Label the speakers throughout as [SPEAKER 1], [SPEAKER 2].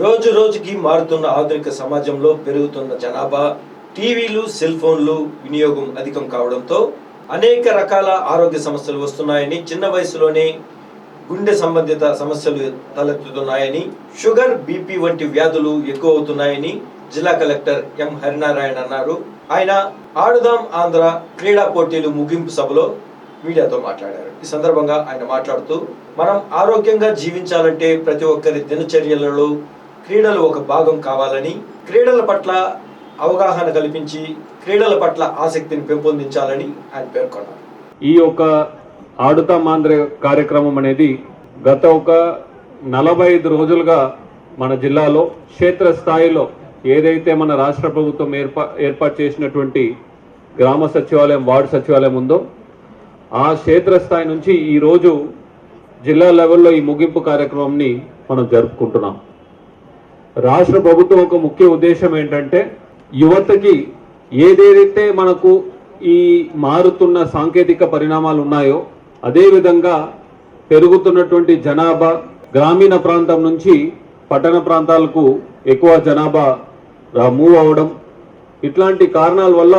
[SPEAKER 1] రోజు రోజుకి మారుతున్న ఆధునిక సమాజంలో పెరుగుతున్న జనాభా టీవీలు సెల్ ఫోన్లు వినియోగం అధికం కావడంతో అనేక రకాల ఆరోగ్య సమస్యలు వస్తున్నాయని చిన్న వయసులోనే గుండె సంబంధిత సమస్యలు తలెత్తుతున్నాయని షుగర్ బీపీ వంటి వ్యాధులు ఎక్కువ అవుతున్నాయని జిల్లా కలెక్టర్ ఎం హరినారాయణ అన్నారు. ఆయన ఆడుదాం ఆంధ్ర క్రీడా పోటీలు ముగింపు సభలో మీడియాతో మాట్లాడారు. ఈ సందర్భంగా ఆయన మాట్లాడుతూ మనం ఆరోగ్యంగా జీవించాలంటే ప్రతి ఒక్కరి దినచర్యలలో క్రీడలు ఒక భాగం కావాలని క్రీడల పట్ల అవగాహన కల్పించి క్రీడల పట్ల ఆసక్తిని పెంపొందించాలని ఆయన పేర్కొన్నారు.
[SPEAKER 2] ఈ యొక్క ఆడుతా ఆంధ్ర కార్యక్రమం అనేది గత ఒక నలభై ఐదు రోజులుగా మన జిల్లాలో క్షేత్రస్థాయిలో ఏదైతే మన రాష్ట్ర ప్రభుత్వం ఏర్పా ఏర్పాటు చేసినటువంటి గ్రామ సచివాలయం వార్డు సచివాలయం ఉందో ఆ క్షేత్రస్థాయి నుంచి ఈరోజు జిల్లా లెవెల్లో ఈ ముగింపు కార్యక్రమంని మనం జరుపుకుంటున్నాం. రాష్ట్ర ప్రభుత్వం ఒక ముఖ్య ఉద్దేశం ఏంటంటే యువతకి ఏదేదైతే మనకు ఈ మారుతున్న సాంకేతిక పరిణామాలు ఉన్నాయో అదేవిధంగా పెరుగుతున్నటువంటి జనాభా గ్రామీణ ప్రాంతం నుంచి పట్టణ ప్రాంతాలకు ఎక్కువ జనాభా మూవ్ అవడం. ఇట్లాంటి కారణాల వల్ల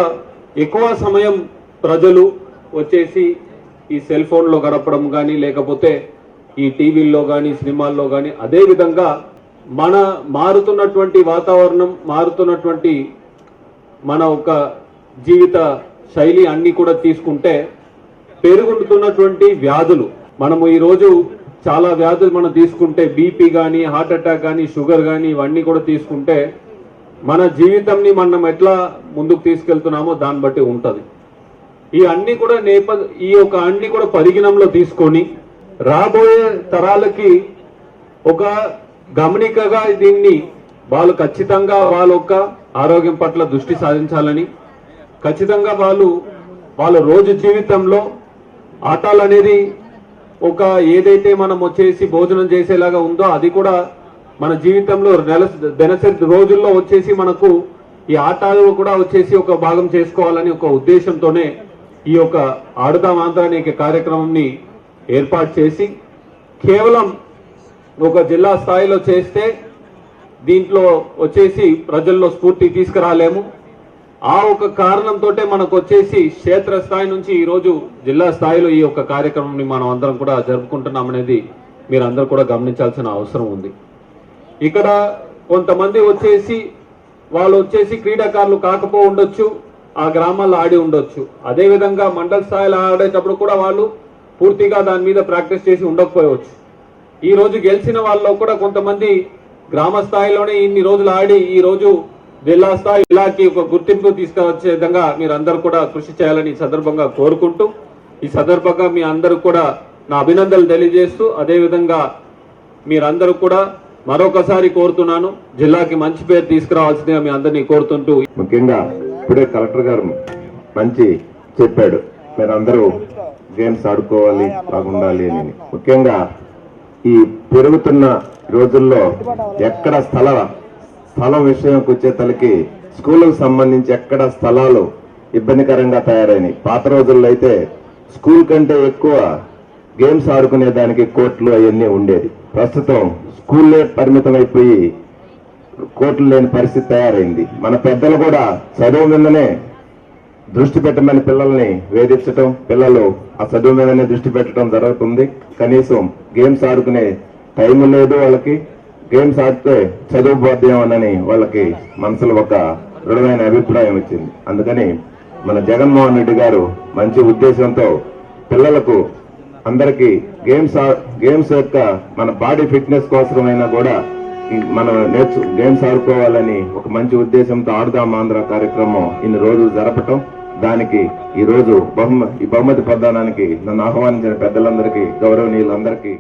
[SPEAKER 2] ఎక్కువ సమయం ప్రజలు వచ్చేసి ఈ సెల్ ఫోన్లో గడపడం కానీ లేకపోతే ఈ టీవీల్లో కానీ సినిమాల్లో కానీ అదేవిధంగా మన మారుతున్నటువంటి వాతావరణం మారుతున్నటువంటి మన ఒక జీవిత శైలి అన్నీ కూడా తీసుకుంటే పెరుగుతున్నటువంటి వ్యాధులు. మనము ఈరోజు చాలా వ్యాధులు మనం తీసుకుంటే బీపీ కానీ హార్ట్ అటాక్ కానీ షుగర్ కానీ ఇవన్నీ కూడా తీసుకుంటే మన జీవితంని మనం ఎట్లా ముందుకు తీసుకెళ్తున్నామో దాన్ని బట్టి ఉంటుంది. ఈ అన్ని కూడా నేప ఈ యొక్క అన్ని కూడా పరిగణంలో తీసుకొని రాబోయే తరాలకి ఒక గమనికగా దీన్ని వాళ్ళు ఖచ్చితంగా వాళ్ళ యొక్క ఆరోగ్యం పట్ల దృష్టి సాధించాలని ఖచ్చితంగా వాళ్ళు వాళ్ళ రోజు జీవితంలో ఆటలు అనేది ఒక ఏదైతే మనం వచ్చేసి భోజనం చేసేలాగా ఉందో అది కూడా మన జీవితంలో నెల దినసరి రోజుల్లో వచ్చేసి మనకు ఈ ఆటలు కూడా వచ్చేసి ఒక భాగం చేసుకోవాలని ఒక ఉద్దేశంతోనే ఈ యొక్క ఆడుదాం ఆంధ్ర అనే కార్యక్రమంని ఏర్పాటు చేసి కేవలం ఒక జిల్లా స్థాయిలో చేస్తే దీంట్లో వచ్చేసి ప్రజల్లో స్ఫూర్తి తీసుకురాలేము. ఆ ఒక కారణంతో మనకు వచ్చేసి క్షేత్ర స్థాయి నుంచి ఈరోజు జిల్లా స్థాయిలో ఈ యొక్క కార్యక్రమంని మనం అందరం కూడా జరుపుకుంటున్నాం అనేది మీరు అందరూ కూడా గమనించాల్సిన అవసరం ఉంది. ఇక్కడ కొంతమంది వచ్చేసి వాళ్ళు వచ్చేసి క్రీడాకారులు కాకపో ఉండొచ్చు ఆ గ్రామాల్లో ఆడి ఉండొచ్చు. అదేవిధంగా మండల స్థాయిలో ఆడేటప్పుడు కూడా వాళ్ళు పూర్తిగా దాని మీద ప్రాక్టీస్ చేసి ఉండకపోవచ్చు ఈ రోజు గెలిచిన వాళ్ళలో కూడా కొంతమంది గ్రామ స్థాయిలోనే ఇన్ని రోజులు ఆడి ఈ రోజు జిల్లా స్థాయి జిల్లాకి ఒక గుర్తింపు తీసుకువచ్చే విధంగా మీరు అందరూ కూడా కృషి చేయాలని సందర్భంగా కోరుకుంటూ ఈ సందర్భంగా మీ అందరూ కూడా నా అభినందనలు తెలియజేస్తూ అదేవిధంగా మీరందరూ కూడా మరొకసారి కోరుతున్నాను జిల్లాకి మంచి పేరు తీసుకురావాల్సిందిగా మీ అందరినీ కోరుతుంటూ.
[SPEAKER 3] ముఖ్యంగా ఇప్పుడే కలెక్టర్ గారు మంచి చెప్పాడు మీరందరూ గేమ్స్ ఆడుకోవాలి బాగుండాలి అని. ముఖ్యంగా ఈ పెరుగుతున్న రోజుల్లో ఎక్కడ స్థల స్థలం విషయంకి వచ్చేతలకి స్కూళ్ళకు సంబంధించి ఎక్కడ స్థలాలు ఇబ్బందికరంగా తయారైనవి పాత రోజుల్లో అయితే స్కూల్ కంటే ఎక్కువ గేమ్స్ ఆడుకునే దానికి కోర్టులు అవన్నీ ఉండేది. ప్రస్తుతం స్కూల్లే పరిమితం అయిపోయి కోట్లు లేని పరిస్థితి తయారైంది. మన పెద్దలు కూడా చదువు మీదనే దృష్టి పెట్టమని పిల్లల్ని వేధించటం పిల్లలు ఆ చదువు మీదనే దృష్టి పెట్టడం జరుగుతుంది. కనీసం గేమ్స్ ఆడుకునే టైం లేదు వాళ్ళకి. గేమ్స్ ఆడితే చదువు పోద్దేమోనని వాళ్ళకి మనసులో ఒక దృఢమైన అభిప్రాయం వచ్చింది. అందుకని మన జగన్మోహన్ రెడ్డి గారు మంచి ఉద్దేశంతో పిల్లలకు అందరికీ గేమ్స్ ఆ- గేమ్స్ యొక్క మన బాడీ ఫిట్నెస్ కోసమైనా కూడా మనం నేర్చు గేమ్స్ ఆడుకోవాలని ఒక మంచి ఉద్దేశంతో ఆడుదాం ఆంధ్ర కార్యక్రమం ఇన్ని రోజులు జరపటం. దానికి ఈ రోజు బహుమ ఈ బహుమతి ప్రదానానికి నన్ను ఆహ్వానించిన పెద్దలందరికీ గౌరవనీయులందరికీ